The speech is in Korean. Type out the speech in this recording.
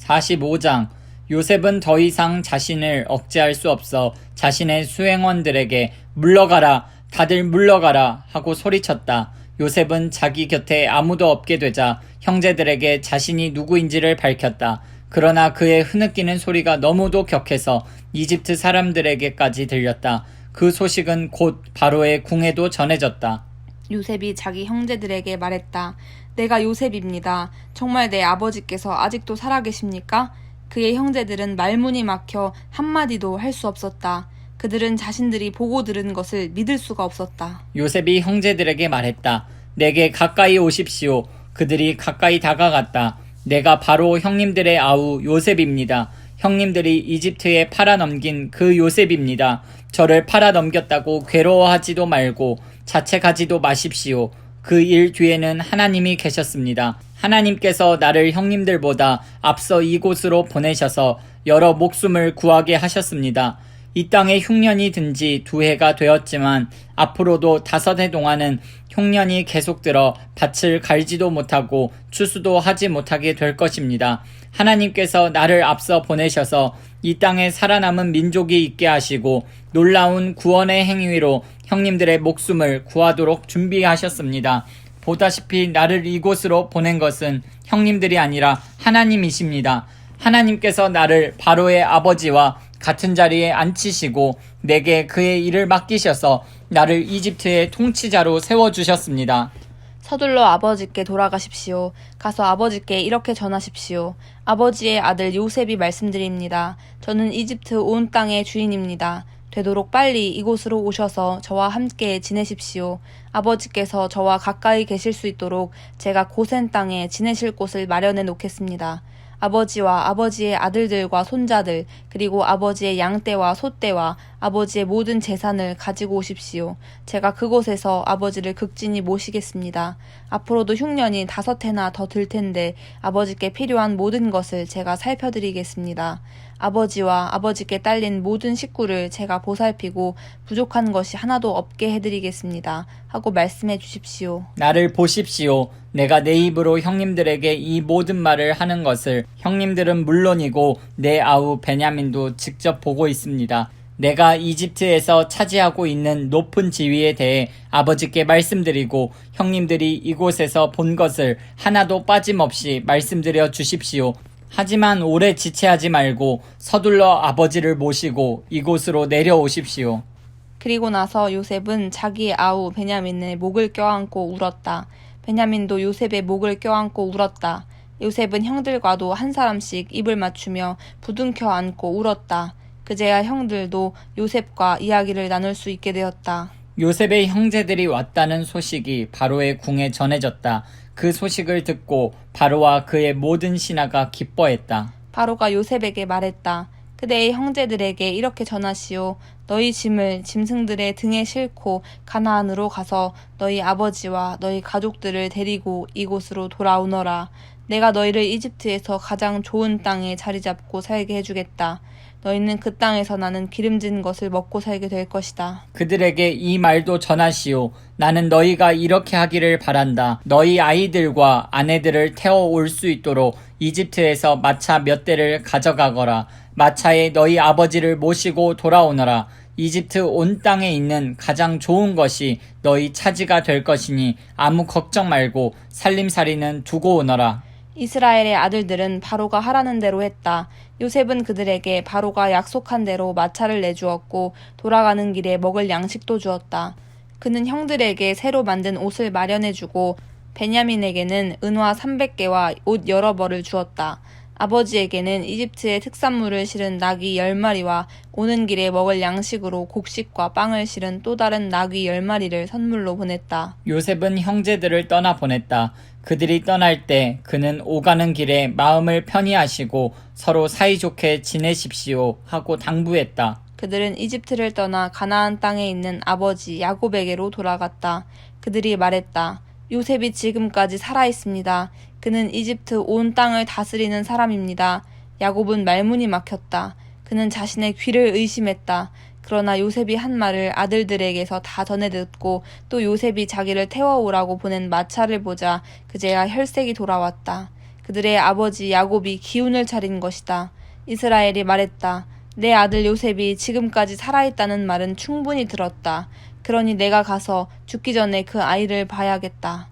45장 요셉은 더 이상 자신을 억제할 수 없어 자신의 수행원들에게 물러가라 다들 물러가라 하고 소리쳤다. 요셉은 자기 곁에 아무도 없게 되자 형제들에게 자신이 누구인지를 밝혔다. 그러나 그의 흐느끼는 소리가 너무도 격해서 이집트 사람들에게까지 들렸다. 그 소식은 곧 바로의 궁에도 전해졌다. 요셉이 자기 형제들에게 말했다. 내가 요셉입니다. 정말 내 아버지께서 아직도 살아계십니까? 그의 형제들은 말문이 막혀 한마디도 할 수 없었다. 그들은 자신들이 보고 들은 것을 믿을 수가 없었다. 요셉이 형제들에게 말했다. 내게 가까이 오십시오. 그들이 가까이 다가갔다. 내가 바로 형님들의 아우 요셉입니다. 형님들이 이집트에 팔아넘긴 그 요셉입니다. 저를 팔아넘겼다고 괴로워하지도 말고 자책하지도 마십시오. 그 일 뒤에는 하나님이 계셨습니다. 하나님께서 나를 형님들보다 앞서 이곳으로 보내셔서 여러 목숨을 구하게 하셨습니다. 이 땅에 흉년이 든 지 두 해가 되었지만 앞으로도 다섯 해 동안은 흉년이 계속 들어 밭을 갈지도 못하고 추수도 하지 못하게 될 것입니다. 하나님께서 나를 앞서 보내셔서 이 땅에 살아남은 민족이 있게 하시고 놀라운 구원의 행위로 형님들의 목숨을 구하도록 준비하셨습니다. 보다시피 나를 이곳으로 보낸 것은 형님들이 아니라 하나님이십니다. 하나님께서 나를 바로의 아버지와 같은 자리에 앉히시고 내게 그의 일을 맡기셔서 나를 이집트의 통치자로 세워주셨습니다. 서둘러 아버지께 돌아가십시오. 가서 아버지께 이렇게 전하십시오. 아버지의 아들 요셉이 말씀드립니다. 저는 이집트 온 땅의 주인입니다. 되도록 빨리 이곳으로 오셔서 저와 함께 지내십시오. 아버지께서 저와 가까이 계실 수 있도록 제가 고센 땅에 지내실 곳을 마련해 놓겠습니다. 아버지와 아버지의 아들들과 손자들, 그리고 아버지의 양떼와 소떼와 아버지의 모든 재산을 가지고 오십시오. 제가 그곳에서 아버지를 극진히 모시겠습니다. 앞으로도 흉년이 다섯 해나 더 들 텐데 아버지께 필요한 모든 것을 제가 살펴드리겠습니다. 아버지와 아버지께 딸린 모든 식구를 제가 보살피고 부족한 것이 하나도 없게 해드리겠습니다. 하고 말씀해 주십시오. 나를 보십시오. 내가 내 입으로 형님들에게 이 모든 말을 하는 것을 형님들은 물론이고 내 아우 베냐민도 직접 보고 있습니다. 내가 이집트에서 차지하고 있는 높은 지위에 대해 아버지께 말씀드리고 형님들이 이곳에서 본 것을 하나도 빠짐없이 말씀드려 주십시오. 하지만 오래 지체하지 말고 서둘러 아버지를 모시고 이곳으로 내려오십시오. 그리고 나서 요셉은 자기의 아우 베냐민의 목을 껴안고 울었다. 베냐민도 요셉의 목을 껴안고 울었다. 요셉은 형들과도 한 사람씩 입을 맞추며 부둥켜 안고 울었다. 그제야 형들도 요셉과 이야기를 나눌 수 있게 되었다. 요셉의 형제들이 왔다는 소식이 바로의 궁에 전해졌다. 그 소식을 듣고 바로와 그의 모든 신하가 기뻐했다. 바로가 요셉에게 말했다. 그대의 형제들에게 이렇게 전하시오. 너희 짐을 짐승들의 등에 싣고 가나안으로 가서 너희 아버지와 너희 가족들을 데리고 이곳으로 돌아오너라. 내가 너희를 이집트에서 가장 좋은 땅에 자리 잡고 살게 해주겠다. 너희는 그 땅에서 나는 기름진 것을 먹고 살게 될 것이다. 그들에게 이 말도 전하시오. 나는 너희가 이렇게 하기를 바란다. 너희 아이들과 아내들을 태워 올 수 있도록 이집트에서 마차 몇 대를 가져가거라. 마차에 너희 아버지를 모시고 돌아오너라. 이집트 온 땅에 있는 가장 좋은 것이 너희 차지가 될 것이니 아무 걱정 말고 살림살이는 두고 오너라. 이스라엘의 아들들은 바로가 하라는 대로 했다. 요셉은 그들에게 바로가 약속한 대로 마차를 내주었고 돌아가는 길에 먹을 양식도 주었다. 그는 형들에게 새로 만든 옷을 마련해주고 베냐민에게는 은화 300개와 옷 여러 벌을 주었다. 아버지에게는 이집트의 특산물을 실은 나귀 10마리와 오는 길에 먹을 양식으로 곡식과 빵을 실은 또 다른 나귀 10마리를 선물로 보냈다. 요셉은 형제들을 떠나 보냈다. 그들이 떠날 때 그는 오가는 길에 마음을 편히 하시고 서로 사이좋게 지내십시오 하고 당부했다. 그들은 이집트를 떠나 가나안 땅에 있는 아버지 야곱에게로 돌아갔다. 그들이 말했다. 요셉이 지금까지 살아 있습니다. 그는 이집트 온 땅을 다스리는 사람입니다. 야곱은 말문이 막혔다. 그는 자신의 귀를 의심했다. 그러나 요셉이 한 말을 아들들에게서 다 전해 듣고 또 요셉이 자기를 태워오라고 보낸 마차를 보자 그제야 혈색이 돌아왔다. 그들의 아버지 야곱이 기운을 차린 것이다. 이스라엘이 말했다. 내 아들 요셉이 지금까지 살아있다는 말은 충분히 들었다. 그러니 내가 가서 죽기 전에 그 아이를 봐야겠다.